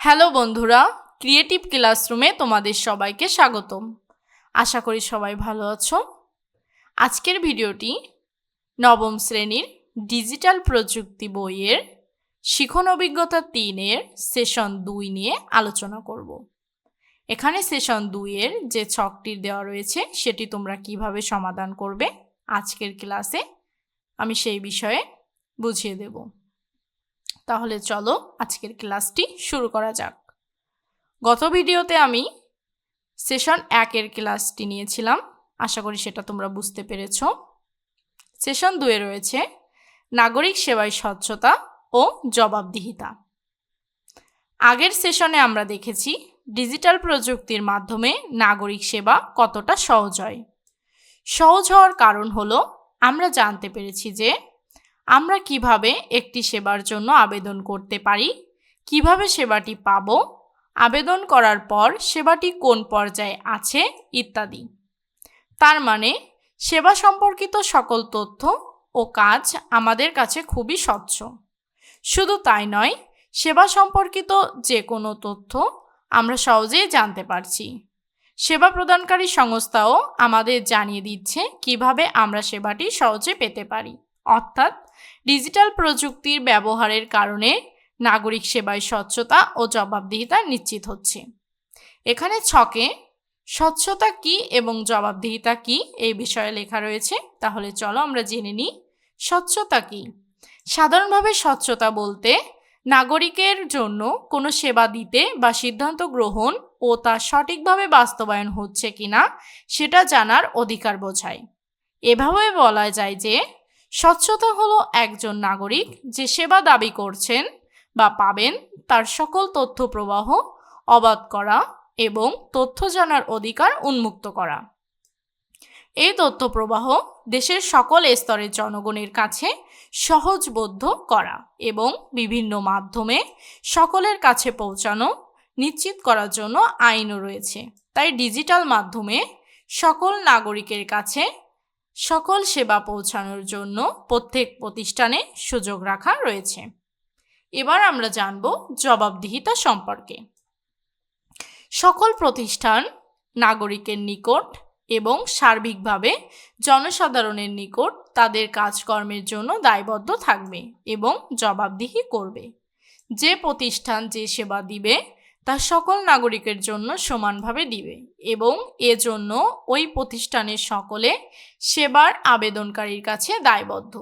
Hello বন্ধুরা creative ক্লাসরুমে তোমাদের সবাইকে স্বাগতম। আশা করি সবাই ভালো আছো। আজকের ভিডিওটি নবম শ্রেণির ডিজিটাল প্রযুক্তি বইয়ের শিখন অভিজ্ঞতা তিনের সেশন দুই নিয়ে আলোচনা করব। এখানে সেশন দুইয়ের যে ছকটি দেওয়া রয়েছে, সেটি তোমরা কীভাবে সমাধান করবে আজকের ক্লাসে, আমি সেই বিষয়ে বুঝিয়ে দেব। তাহলে চলো আজকের ক্লাসটি শুরু করা যাক। গত ভিডিওতে আমি সেশন একের ক্লাসটি নিয়েছিলাম, আশা করি সেটা তোমরা বুঝতে পেরেছ। সেশন দুয়ে রয়েছে নাগরিক সেবায় স্বচ্ছতা ও জবাবদিহিতা। আগের সেশনে আমরা দেখেছি ডিজিটাল প্রযুক্তির মাধ্যমে নাগরিক সেবা কতটা সহজ হয়। সহজ হওয়ার কারণ হলো আমরা জানতে পেরেছি যে আমরা কীভাবে একটি সেবার জন্য আবেদন করতে পারি? কীভাবে সেবাটি পাব? আবেদন করার পর সেবাটি কোন পর্যায়ে আছে? ইত্যাদি। তার মানে সেবা সম্পর্কিত সকল তথ্য ও কাজ আমাদের কাছে খুবই স্বচ্ছ। শুধু তাই নয়, সেবা সম্পর্কিত যে কোনো তথ্য আমরা সহজেই জানতে পারছি। সেবা প্রদানকারী সংস্থাও আমাদের জানিয়ে দিচ্ছে কীভাবে আমরা সেবাটি সহজে পেতে পারি। অর্থাৎ ডিজিটাল প্রযুক্তির ব্যবহারের কারণে নাগরিক সেবায় স্বচ্ছতা ও জবাবদিহিতা নিশ্চিত হচ্ছে। এখানে ছকে, স্বচ্ছতা কি এবং জবাবদিহিতা কি এই বিষয়ে লেখা রয়েছে। তাহলে চলো আমরা জেনে নিই, স্বচ্ছতা কি? সাধারণভাবে স্বচ্ছতা বলতে নাগরিকের জন্য কোনো সেবা দিতে বা সিদ্ধান্ত গ্রহণ ও তা সঠিকভাবে বাস্তবায়ন হচ্ছে কিনা সেটা জানার অধিকার বোঝায়। এভাবে বলা যায় যে স্বচ্ছতা হলো একজন নাগরিক যে সেবা দাবি করছেন বা পাবেন তার সকল তথ্য প্রবাহ, অবাধ করা এবং তথ্য জানার অধিকার উন্মুক্ত করা। এই তথ্য প্রবাহ দেশের সকল স্তরের জনগণের কাছে সহজবোধ্য করা এবং বিভিন্ন মাধ্যমে সকলের কাছে পৌঁছানো নিশ্চিত করার জন্য আইনও রয়েছে। তাই ডিজিটাল মাধ্যমে সকল নাগরিকের কাছে সকল সেবা পৌঁছানোর জন্য প্রত্যেক প্রতিষ্ঠানে সুযোগ রাখা রয়েছে। এবার আমরা জানব জবাবদিহিতা সম্পর্কে। সকল প্রতিষ্ঠান নাগরিকের নিকট এবং সার্বিকভাবে জনসাধারণের নিকট তাদের কাজকর্মের জন্য দায়বদ্ধ থাকবে এবং জবাবদিহি করবে। যে প্রতিষ্ঠান যে সেবা দিবে তা সকল নাগরিকের জন্য সমানভাবে দিবে এবং এজন্য ওই প্রতিষ্ঠানের সকলে সেবার আবেদনকারীর কাছে দায়বদ্ধ।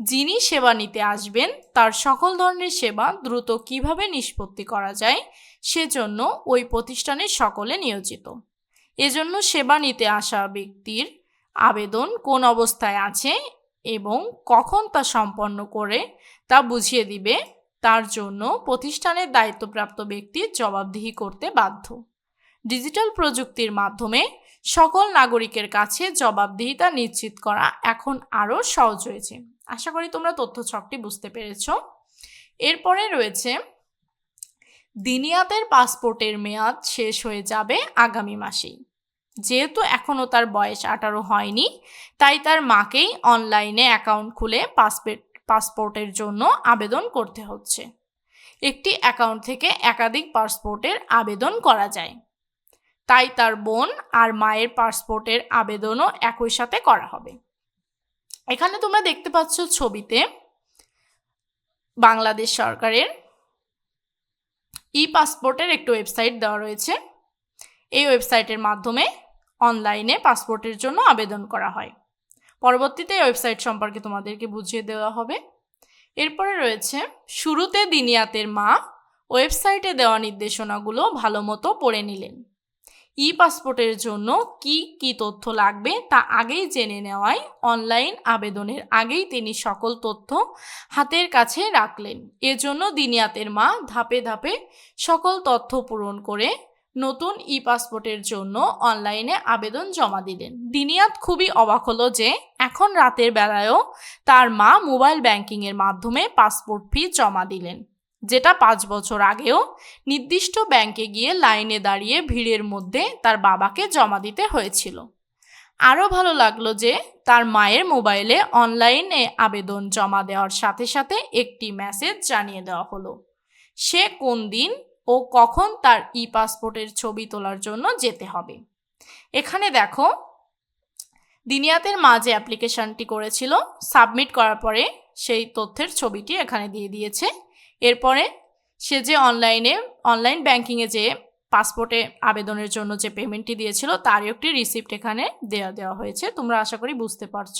যিনি সেবা নিতে আসবেন, তার সকল ধরনের সেবা দ্রুত কীভাবে নিষ্পত্তি করা যায়, সেজন্য ওই প্রতিষ্ঠানের সকলে নিয়োজিত। এজন্য সেবা নিতে আসা ব্যক্তির আবেদন কোন অবস্থায় আছে এবং কখন তা সম্পন্ন করে তা বুঝিয়ে দিবে তার জন্য প্রতিষ্ঠানের দায়িত্বপ্রাপ্ত ব্যক্তি জবাবদিহি করতে বাধ্য। ডিজিটাল প্রযুক্তির মাধ্যমে সকল নাগরিকের কাছে জবাবদিহিতা নিশ্চিত করা এখন আরও সহজ হয়েছে। আশা করি তোমরা তথ্য ছকটি বুঝতে পেরেছ। এরপরে রয়েছে, দিনিয়াতের পাসপোর্টের মেয়াদ শেষ হয়ে যাবে আগামী মাসেই। যেহেতু এখনও তার বয়স আঠারো হয়নি, তাই তার মাকেই অনলাইনে অ্যাকাউন্ট খুলে পাসপোর্ট পাসপোর্টের জন্য আবেদন করতে হচ্ছে। একটি অ্যাকাউন্ট থেকে একাধিক পাসপোর্টের আবেদন করা যায়। তাই তার বোন আর মায়ের পাসপোর্টের আবেদনও একই সাথে করা হবে। এখানে তোমরা দেখতে পাচ্ছ ছবিতে বাংলাদেশ সরকারের ই পাসপোর্টের একটি ওয়েবসাইট দেওয়া রয়েছে। এই ওয়েবসাইটের মাধ্যমে অনলাইনে পাসপোর্টের জন্য আবেদন করা হয়। পরবর্তীতে ওয়েবসাইট সম্পর্কে তোমাদেরকে বুঝিয়ে দেওয়া হবে। এরপরে রয়েছে, শুরুতে দিনিয়াতের মা ওয়েবসাইটে দেওয়া নির্দেশনাগুলো ভালো মতো পড়ে নিলেন। ই পাসপোর্টের জন্য কি কি তথ্য লাগবে তা আগেই জেনে নেওয়ায় অনলাইন আবেদনের আগেই তিনি সকল তথ্য হাতের কাছে রাখলেন। এজন্য দিনিয়াতের মা ধাপে ধাপে সকল তথ্য পূরণ করে নতুন ই পাসপোর্টের জন্য অনলাইনে আবেদন জমা দিলেন। দিনিয়াত খুবই অবাক হলো যে এখন রাতের বেলায়ও তার মা মোবাইল ব্যাংকিংয়ের মাধ্যমে পাসপোর্ট ফি জমা দিলেন, যেটা পাঁচ বছর আগেও নির্দিষ্ট ব্যাংকে গিয়ে লাইনে দাঁড়িয়ে ভিড়ের মধ্যে তার বাবাকে জমা দিতে হয়েছিল। আরও ভালো লাগল যে তার মায়ের মোবাইলে অনলাইনে আবেদন জমা দেওয়ার সাথে সাথে একটি মেসেজ জানিয়ে দেওয়া হলো, সে কোন দিন ও কখন তার ই পাসপোর্টের ছবি তোলার জন্য যেতে হবে। এখানে দেখো, দিনিয়াতের মা যে অ্যাপ্লিকেশনটি করেছিল সাবমিট করার পরে সেই তথ্যের ছবিটি এখানে দিয়ে দিয়েছে। এরপরে সে যে অনলাইনে অনলাইন ব্যাংকিংয়ে যে পাসপোর্টে আবেদনের জন্য যে পেমেন্টটি দিয়েছিল, তারই একটি রিসিপ্ট এখানে দেওয়া দেওয়া হয়েছে। তোমরা আশা করি বুঝতে পারছ।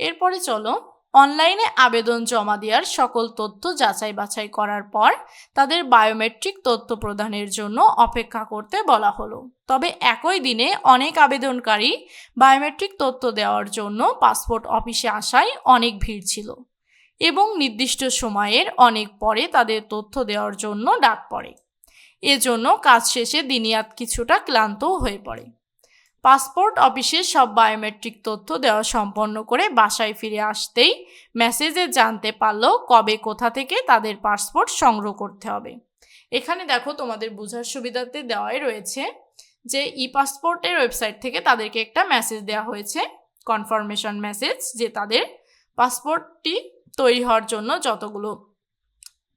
এরপরে চলো অনলাইনে আবেদন জমা দেওয়ার সকল তথ্য যাচাই বাছাই করার পর তাদের বায়োমেট্রিক তথ্য প্রদানের জন্য অপেক্ষা করতে বলা হলো। তবে একই দিনে অনেক আবেদনকারী বায়োমেট্রিক তথ্য দেওয়ার জন্য পাসপোর্ট অফিসে আসায় অনেক ভিড় ছিল এবং নির্দিষ্ট সময়ের অনেক পরে তাদের তথ্য দেওয়ার জন্য ডাক পড়ে। এজন্য কাজ শেষে দিনিয়াত কিছুটা ক্লান্তও হয়ে পড়ে। পাসপোর্ট অফিসে সব বায়োমেট্রিক তথ্য দেওয়া সম্পন্ন করে বাসায় ফিরে আসতেই মেসেজে জানতে পারল কবে কোথা থেকে তাদের পাসপোর্ট সংগ্রহ করতে হবে। এখানে দেখো তোমাদের বোঝার সুবিধাতে দেওয়াই রয়েছে যে ই পাসপোর্টের ওয়েবসাইট থেকে তাদেরকে একটা মেসেজ দেওয়া হয়েছে কনফার্মেশন মেসেজ যে তাদের পাসপোর্টটি তৈরি হওয়ার জন্য যতগুলো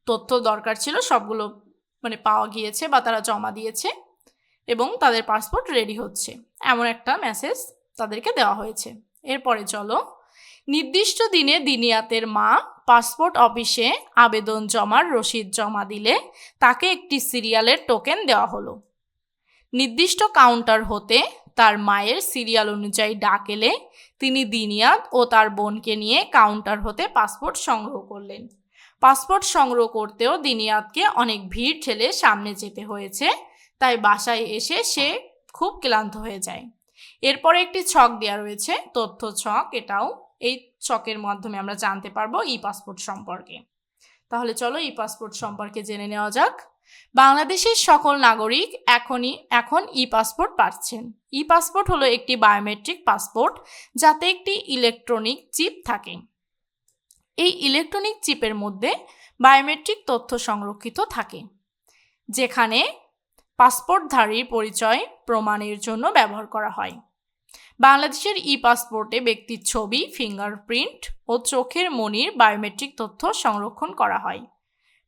তথ্য দরকার ছিল সবগুলো মানে পাওয়া গিয়েছে বা তারা জমা দিয়েছে। এবং তাদের পাসপোর্ট রেডি হচ্ছে। এমন একটা মেসেজ তাদেরকে দেওয়া হয়েছে। এরপরে চলো, নির্দিষ্ট দিনে দিনিয়াতের মা পাসপোর্ট অফিসে আবেদন জমার রসিদ জমা দিলে তাকে একটি সিরিয়ালের টোকেন দেওয়া হলো। নির্দিষ্ট কাউন্টার হতে তার মায়ের সিরিয়াল অনুযায়ী ডাক এলে তিনি দিনিয়াত ও তার বোনকে নিয়ে কাউন্টার হতে পাসপোর্ট সংগ্রহ করলেন। পাসপোর্ট সংগ্রহ করতেও দিনিয়াতকে অনেক ভিড় ঠেলে সামনে যেতে হয়েছে। তাই বাসায় এসে সে খুব ক্লান্ত হয়ে যায়। এরপরে একটি ছক দেওয়া রয়েছে, তথ্য ছক। এটাও এই ছকের মাধ্যমে আমরা জানতে পারব ই পাসপোর্ট সম্পর্কে। তাহলে চলো ই পাসপোর্ট সম্পর্কে জেনে নেওয়া যাক। বাংলাদেশের সকল নাগরিক এখনই, এখন ই পাসপোর্ট পাচ্ছেন। ই পাসপোর্ট হলো একটি বায়োমেট্রিক পাসপোর্ট যাতে একটি ইলেকট্রনিক চিপ থাকে। এই ইলেকট্রনিক চিপের মধ্যে বায়োমেট্রিক তথ্য সংরক্ষিত থাকে, যেখানে পাসপোর্টধারীর পরিচয় প্রমাণের জন্য ব্যবহার করা হয়। বাংলাদেশের ই পাসপোর্টে ব্যক্তির ছবি, ফিঙ্গারপ্রিন্ট ও চোখের মনির বায়োমেট্রিক তথ্য সংরক্ষণ করা হয়।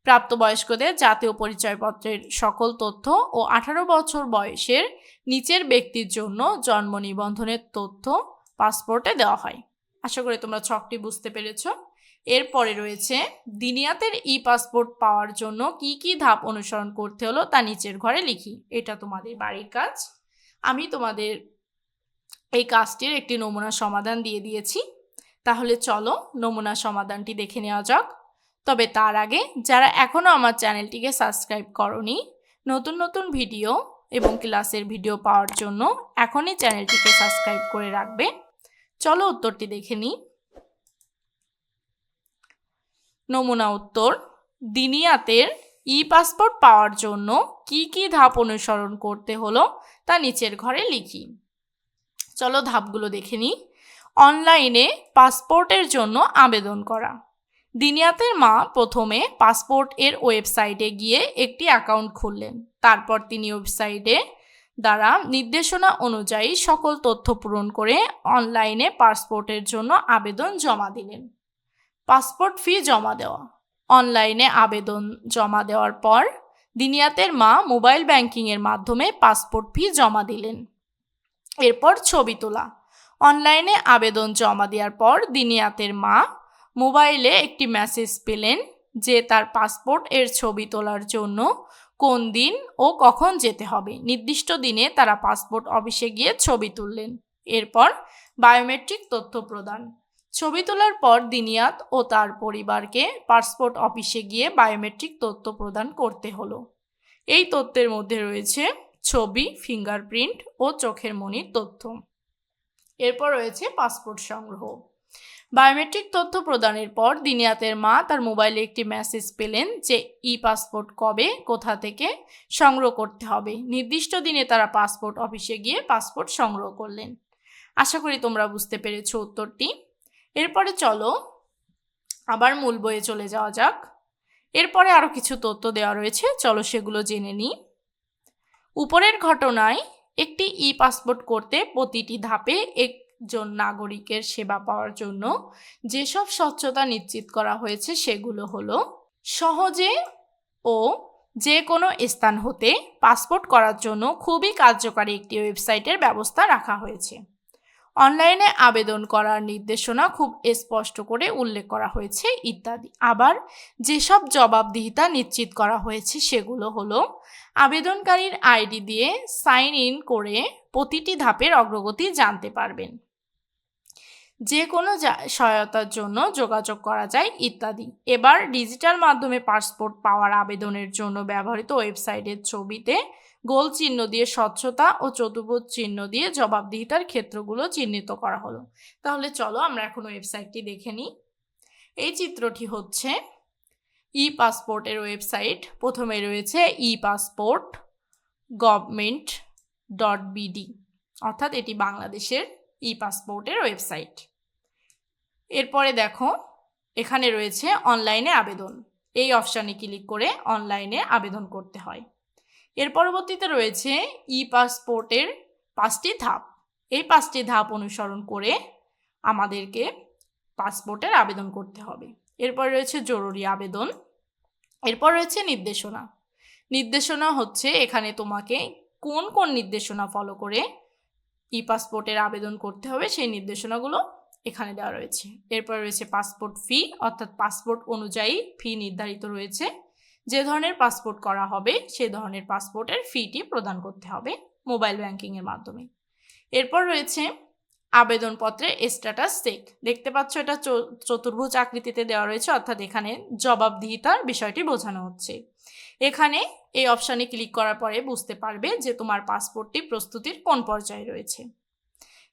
প্রাপ্তবয়স্কদের জাতীয় পরিচয়পত্রের সকল তথ্য ও আঠারো বছর বয়সের নিচের ব্যক্তির জন্য জন্ম নিবন্ধনের তথ্য পাসপোর্টে দেওয়া হয়। আশা করি তোমরা ছকটি বুঝতে পেরেছ। এরপরে রয়েছে, দিনিয়াতের ই পাসপোর্ট পাওয়ার জন্য কি কি ধাপ অনুসরণ করতে হলো তা নিচের ঘরে লিখি। এটা তোমাদের বাড়ির কাজ। আমি তোমাদের এই কাজটির একটি নমুনা সমাধান দিয়ে দিয়েছি। তাহলে চলো নমুনা সমাধানটি দেখে নেওয়া যাক। তবে তার আগে যারা এখনও আমার চ্যানেলটিকে সাবস্ক্রাইব করনি, নতুন নতুন ভিডিও এবং ক্লাসের ভিডিও পাওয়ার জন্য এখনই চ্যানেলটিকে সাবস্ক্রাইব করে রাখবে। চলো উত্তরটি দেখে নিই। নমুনা উত্তর, দিনিয়াতের ই পাসপোর্ট পাওয়ার জন্য কি কি ধাপ অনুসরণ করতে হলো তা নিচের ঘরে লিখি। চলো ধাপগুলো দেখে নিই। অনলাইনে পাসপোর্টের জন্য আবেদন করা। দিনিয়াতের মা প্রথমে পাসপোর্ট এর ওয়েবসাইটে গিয়ে একটি অ্যাকাউন্ট খুললেন। তারপর তিনি ওয়েবসাইটে দ্বারা নির্দেশনা অনুযায়ী সকল তথ্য পূরণ করে অনলাইনে পাসপোর্টের জন্য আবেদন জমা দিলেন। পাসপোর্ট ফি জমা দেওয়া। অনলাইনে আবেদন জমা দেওয়ার পর দিনিয়াতের মা মোবাইল ব্যাংকিংয়ের মাধ্যমে পাসপোর্ট ফি জমা দিলেন। এরপর ছবি তোলা। অনলাইনে আবেদন জমা দেওয়ার পর দিনিয়াতের মা মোবাইলে একটি মেসেজ পেলেন যে তার পাসপোর্ট এর ছবি তোলার জন্য কোন দিন ও কখন যেতে হবে। নির্দিষ্ট দিনে তারা পাসপোর্ট অফিসে গিয়ে ছবি তুললেন। এরপর বায়োমেট্রিক তথ্য প্রদান। ছবি তোলার পর দিনিয়াত ও তার পরিবারকে পাসপোর্ট অফিসে গিয়ে বায়োমেট্রিক তথ্য প্রদান করতে হলো। এই তথ্যের মধ্যে রয়েছে ছবি, ফিঙ্গারপ্রিন্ট ও চোখের মনির তথ্য। এরপর রয়েছে পাসপোর্ট সংগ্রহ। বায়োমেট্রিক তথ্য প্রদানের পর দিনিয়াতের মা তার মোবাইলে একটি মেসেজ পেলেন যে ই পাসপোর্ট কবে, কোথা থেকে সংগ্রহ করতে হবে। নির্দিষ্ট দিনে তারা পাসপোর্ট অফিসে গিয়ে পাসপোর্ট সংগ্রহ করলেন। আশা করি তোমরা বুঝতে পেরেছ উত্তরটি। এরপরে চলো, আবার মূল বইয়ে চলে যাওয়া যাক। এরপরে আরও কিছু তথ্য দেওয়া রয়েছে, চলো সেগুলো জেনে নিই উপরের ঘটনায় একটি ই পাসপোর্ট করতে প্রতিটি ধাপে একজন নাগরিকের সেবা পাওয়ার জন্য যেসব স্বচ্ছতা নিশ্চিত করা হয়েছে সেগুলো হলো, সহজে ও যে কোনো স্থান হতে পাসপোর্ট করার জন্য খুবই কার্যকারী একটি ওয়েবসাইটের ব্যবস্থা রাখা হয়েছে। অনলাইনে আবেদন করার নির্দেশনা খুব স্পষ্ট করে উল্লেখ করা হয়েছে, ইত্যাদি। আবার যেসব জবাবদিহিতা নিশ্চিত করা হয়েছে সেগুলো হলো, আবেদনকারীর আইডি দিয়ে সাইন ইন করে প্রতিটি ধাপের অগ্রগতি জানতে পারবেন। যে কোনো সহায়তার জন্য যোগাযোগ করা যায়, ইত্যাদি। এবার ডিজিটাল মাধ্যমে পাসপোর্ট পাওয়ার আবেদনের জন্য ব্যবহৃত ওয়েবসাইটের ছবিতে গোল চিহ্ন দিয়ে স্বচ্ছতা ও চতুর্ভুজ চিহ্ন দিয়ে জবাবদিহিতার ক্ষেত্রগুলো চিহ্নিত করা হলো। তাহলে চলো আমরা এখন ওয়েবসাইটটি দেখে নিই। এই চিত্রটি হচ্ছে ই পাসপোর্টের ওয়েবসাইট। প্রথমে রয়েছে e passport government dot BD, অর্থাৎ এটি বাংলাদেশের ই পাসপোর্টের ওয়েবসাইট। এরপরে দেখো, এখানে রয়েছে অনলাইনে আবেদন। এই অপশানে ক্লিক করে অনলাইনে আবেদন করতে হয়। এর পরবর্তীতে রয়েছে ই পাসপোর্টের পাঁচটি ধাপ। এই পাঁচটি ধাপ অনুসরণ করে আমাদেরকে পাসপোর্টের আবেদন করতে হবে। এরপর রয়েছে জরুরি আবেদন, এরপর রয়েছে নির্দেশনা। নির্দেশনা হচ্ছে এখানে তোমাকে কোন কোন নির্দেশনা ফলো করে ই পাসপোর্টের আবেদন করতে হবে, সেই নির্দেশনাগুলো এখানে দেওয়া রয়েছে। এরপর রয়েছে পাসপোর্ট ফি অর্থাৎ পাসপোর্ট অনুযায়ী ফি নির্ধারিত রয়েছে। যে ধরনের পাসপোর্ট করা হবে, সে ধরনের পাসপোর্টের ফিটি প্রদান করতে হবে মোবাইল ব্যাংকিংয়ের মাধ্যমে। এরপর রয়েছে আবেদনপত্রের স্ট্যাটাস চেক দেখতে পাচ্ছ এটা চতুর্ভুজ আকৃতিতে দেওয়া রয়েছে, অর্থাৎ এখানে জবাবদিহিতার বিষয়টি বোঝানো হচ্ছে। এখানে এই অপশানে ক্লিক করার পরে বুঝতে পারবে যে তোমার পাসপোর্টটি প্রস্তুতির কোন পর্যায়ে রয়েছে।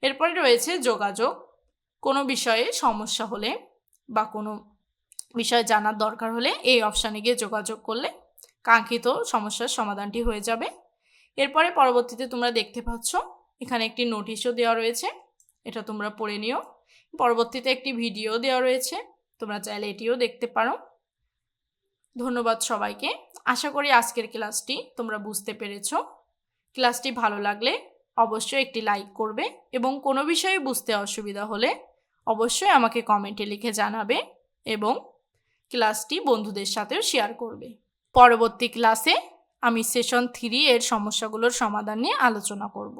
এরপরে রয়েছে যোগাযোগ। কোনো বিষয়ে সমস্যা হলে বা কোনো বিষয় জানার দরকার হলে এই অপশানে গিয়ে যোগাযোগ করলে কাঙ্ক্ষিত সমস্যার সমাধানটি হয়ে যাবে। এরপরে পরবর্তীতে তোমরা দেখতে পাচ্ছ, এখানে একটি নোটিশও দেওয়া রয়েছে, এটা তোমরা পড়ে নিও। পরবর্তীতে একটি ভিডিও দেওয়া রয়েছে, তোমরা চাইলে এটিও দেখতে পারো। ধন্যবাদ সবাইকে। আশা করি আজকের ক্লাসটি তোমরা বুঝতে পেরেছ। ক্লাসটি ভালো লাগলে অবশ্যই একটি লাইক করবে এবং কোনো বিষয়ে বুঝতে অসুবিধা হলে অবশ্যই আমাকে কমেন্টে লিখে জানাবে এবং ক্লাসটি বন্ধুদের সাথেও শেয়ার করবে। পরবর্তী ক্লাসে আমি সেশন থ্রি এর সমস্যাগুলোর সমাধান নিয়ে আলোচনা করব।